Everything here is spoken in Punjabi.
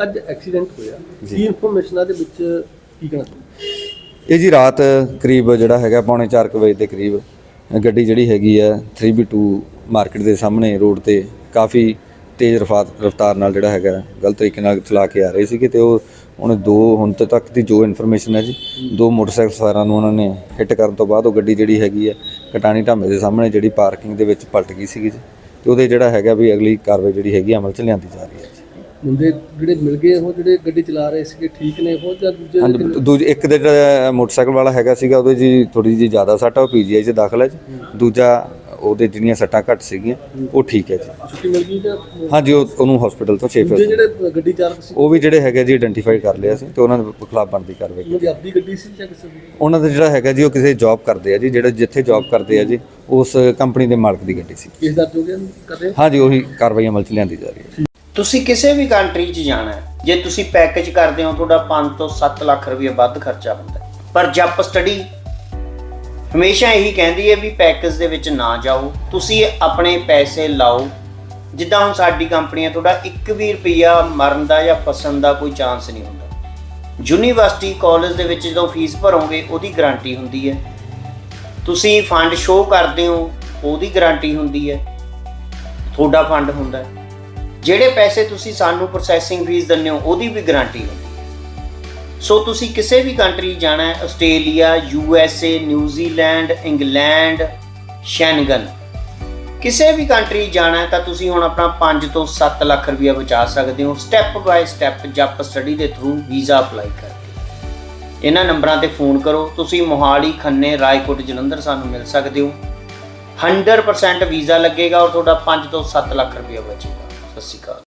ਐਕਸੀਡੈਂਟ ਹੋਇਆ। ਕੀ ਇਨਫੋਰਮੇਸ਼ਨ ਆ ਦੇ ਵਿੱਚ ਕੀ ਕਹਿਣਾ ਇਹ ਜੀ ਰਾਤ ਕਰੀਬ ਜਿਹੜਾ ਹੈਗਾ ਪੌਣੇ 4 ਵਜੇ ਦੇ ਕਰੀਬ ਗੱਡੀ ਜਿਹੜੀ ਹੈਗੀ ਆ 3B2 ਮਾਰਕੀਟ ਦੇ ਸਾਹਮਣੇ ਰੋਡ ਤੇ ਕਾਫੀ ਤੇਜ਼ ਰਫ਼ਤਾਰ ਨਾਲ ਜਿਹੜਾ ਹੈਗਾ ਗਲਤ ਤਰੀਕੇ ਨਾਲ ਚਲਾ ਕੇ ਆ ਰਹੇ ਸੀਗੇ ਤੇ ਉਹ ਉਹਨੇ ਦੋ ਹੁਣ ਤੱਕ ਦੀ ਜੋ ਇਨਫੋਰਮੇਸ਼ਨ ਹੈ ਜੀ ਦੋ ਮੋਟਰਸਾਈਕਲ ਸਵਾਰਾਂ ਨੂੰ ਉਹਨਾਂ ਨੇ ਹਿੱਟ ਕਰਨ ਤੋਂ ਬਾਅਦ ਉਹ ਗੱਡੀ ਜਿਹੜੀ ਹੈਗੀ ਆ ਕਟਾਣੀ ਢਾਮੇ ਦੇ ਸਾਹਮਣੇ ਜਿਹੜੀ ਪਾਰਕਿੰਗ ਦੇ ਵਿੱਚ ਪਲਟ ਗਈ ਸੀਗੀ ਜੀ। ਤੇ ਉਹਦੇ ਜਿਹੜਾ ਹੈਗਾ ਵੀ ਅਗਲੀ ਕਾਰਵਾਈ ਜਿਹੜੀ ਹੈਗੀ ਅਮਲ ਚ ਲਿਆਂਦੀ ਜਾ ਰਹੀ ਹੈ ਮੁੰਡੇ ਜਿਹੜੇ ਮਿਲ ਗਏ ਉਹ ਜਿਹੜੇ ਗੱਡੀ ਚਲਾ ਰਹੇ ਸੀਗੇ ਠੀਕ ਨੇ ਉਹ ਜਾਂ ਦੂਜੇ ਹਾਂਜੀ ਦੂਜੇ ਇੱਕ ਦੇ ਜਿਹੜਾ ਮੋਟਰਸਾਈਕਲ ਵਾਲਾ ਹੈਗਾ ਸੀਗਾ ਉਹਦੇ ਜੀ ਥੋੜੀ ਜੀ ਜ਼ਿਆਦਾ ਸੱਟ ਆ ਉਹ ਪੀਜੀਆਈ 'ਚ ਦਾਖਲ ਹੈ ਜੀ। ਦੂਜਾ ਉਹਦੇ ਜਿਹੜੀਆਂ ਸੱਟਾਂ ਘੱਟ ਸੀਗੀਆਂ ਉਹ ਠੀਕ ਹੈ ਜੀ। ਛੁੱਟੀ ਮਿਲ ਗਈ ਜਾਂ ਹਾਂਜੀ ਉਹ ਉਹਨੂੰ ਹਸਪੀਟਲ ਤੋਂ ਦੂਜੇ ਸ਼ੇਫ ਜਿਹੜੇ ਗੱਡੀ ਚਾਲਕ ਸੀ? ਉਹ ਵੀ ਜਿਹੜੇ ਹੈਗੇ ਜੀ ਆਇਡੈਂਟੀਫਾਈ ਕਰ ਲਿਆ ਸੀ ਤੇ ਉਹਨਾਂ ਦੇ ਖਿਲਾਫ ਬਣਦੀ ਕਾਰਵਾਈ ਕੀਤੀ। ਉਹਨਾਂ ਦੀ ਆਪਣੀ ਗੱਡੀ ਸੀ ਜਾਂ ਕਿਸੇ ਦੀ? ਉਹਨਾਂ ਦਾ ਜਿਹੜਾ ਹੈਗਾ ਜੀ ਉਹ ਕਿਸੇ ਜੌਬ ਕਰਦੇ ਆ ਜੀ ਜਿਹੜਾ ਜਿੱਥੇ ਜੌਬ ਕਰਦੇ ਆ ਜੀ ਉਸ ਕੰਪਨੀ ਦੇ ਮਾਲਕ ਦੀ ਗੱਡੀ ਸੀ। ਕੇਸ ਦਰਜ ਹੋ ਗਿਆ ਕਦੇ? ਹਾਂਜੀ ਉਹੀ ਕਾਰਵਾਈ ਅਮਲ 'ਚ ਲਿਆਂਦੀ ਜਾ ਰਹੀ ਹੈ। ਤੁਸੀਂ ਕਿਸੇ ਵੀ ਕੰਟਰੀ 'ਚ ਜਾਣਾ ਹੈ, ਜੇ ਤੁਸੀਂ ਪੈਕੇਜ ਕਰਦੇ ਹੋ, ਤੁਹਾਡਾ 5 ਤੋਂ 7 ਲੱਖ ਰੁਪਏ ਵੱਧ ਖਰਚਾ ਹੁੰਦਾ ਪਰ ਜੱਪ ਸਟੱਡੀ ਹਮੇਸ਼ਾ ਇਹੀ ਕਹਿੰਦੀ ਹੈ ਵੀ ਪੈਕੇਜ ਦੇ ਵਿੱਚ ਨਾ ਜਾਓ, ਤੁਸੀਂ ਆਪਣੇ ਪੈਸੇ ਲਾਓ। ਜਿੱਦਾਂ ਹੁਣ ਸਾਡੀ ਕੰਪਨੀਆਂ ਤੁਹਾਡਾ 1 ਵੀ ਰੁਪਿਆ ਮਰਨ ਦਾ ਜਾਂ ਫਸਣ ਦਾ ਕੋਈ ਚਾਂਸ ਨਹੀਂ ਹੁੰਦਾ। ਯੂਨੀਵਰਸਿਟੀ ਕਾਲਜ ਦੇ ਵਿੱਚ ਜਦੋਂ ਫੀਸ ਭਰੋਗੇ, ਉਹਦੀ ਗਾਰੰਟੀ ਹੁੰਦੀ ਹੈ। ਤੁਸੀਂ ਫੰਡ ਸ਼ੋਅ ਕਰਦੇ ਹੋ, ਉਹਦੀ ਗਾਰੰਟੀ ਹੁੰਦੀ ਹੈ। ਤੁਹਾਡਾ ਫੰਡ ਹੁੰਦਾ ਹੈ। ਜਿਹੜੇ ਪੈਸੇ ਤੁਸੀਂ ਸਾਨੂੰ ਪ੍ਰੋਸੈਸਿੰਗ ਫੀਸ ਦਿੰਦੇ ਹੋ, ਉਹਦੀ ਵੀ ਗਾਰੰਟੀ ਹੁੰਦੀ ਹੈ। ਸੋ ਤੁਸੀਂ ਕਿਸੇ ਵੀ ਕੰਟਰੀ ਜਾਣਾ ਹੈ, Australia U S A New Zealand England Schengen ਕਿਸੇ ਵੀ ਕੰਟਰੀ ਜਾਣਾ ਤਾਂ ਤੁਸੀਂ ਹੁਣ ਆਪਣਾ 5 ਤੋਂ 7 ਲੱਖ ਰੁਪਇਆ ਬਚਾ ਸਕਦੇ ਹੋ ਸਟੈਪ ਬਾਏ ਸਟੈਪ ਜੱਪ ਸਟੱਡੀ ਦੇ ਥਰੂ ਵੀਜ਼ਾ ਅਪਲਾਈ ਕਰਕੇ। ਇਹਨਾਂ ਨੰਬਰਾਂ ਤੇ ਫੋਨ ਕਰੋ, ਤੁਸੀਂ ਮੋਹਾਲੀ, ਖੰਨੇ, ਰਾਏਕੋਟ, ਜਲੰਧਰ ਸਾਨੂੰ ਮਿਲ ਸਕਦੇ ਹੋ। 100% ਵੀਜ਼ਾ ਲੱਗੇਗਾ ਔਰ ਤੁਹਾਡਾ 5 ਤੋਂ 7 ਲੱਖ ਰੁਪਇਆ ਬਚੇਗਾ। classificado